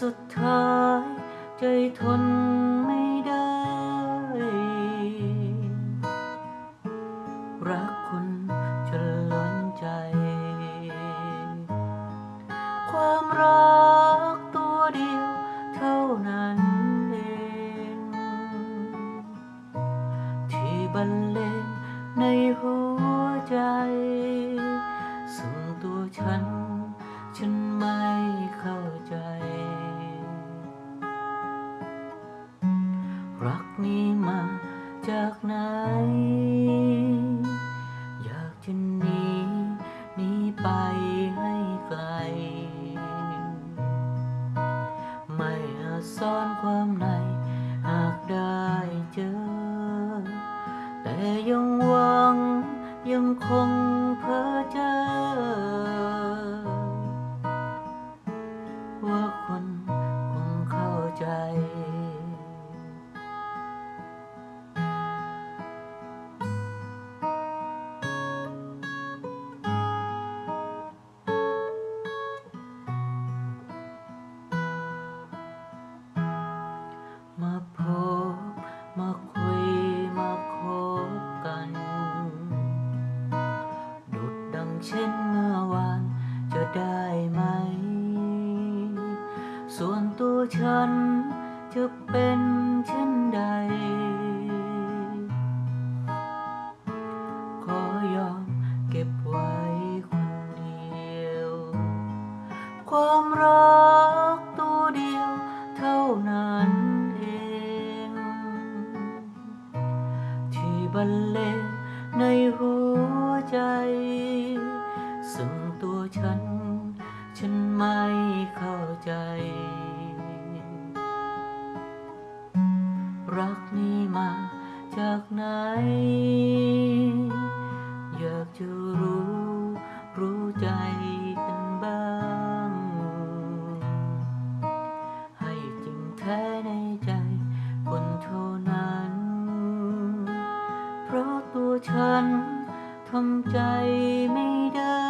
สุดท้ายใจทนไม่ได้ รักคุณจนล้นใจ ความรักตัวเดียวเท่านั้นเอง ที่บรรเลง รักนี้มาจากไหน อยากจะหนีหนีไปให้ไกล ไม่อาจซ่อนความใน หากได้เจอ แต่ยังหวังยังคงเพ้อเจอ ส่วนตัวฉันจะเป็นเช่นใด ขอยอมเก็บไว้คนเดียว ความรักตัวเดียวเท่านั้นเอง ที่บรรเลงในหัวใจ ฉันไม่เข้าใจ รักนี้มาจากไหน อยากจะรู้ รู้ใจกันบ้าง ให้จริงแท้ในใจ คนเท่านั้น เพราะตัวฉันทำใจไม่ได้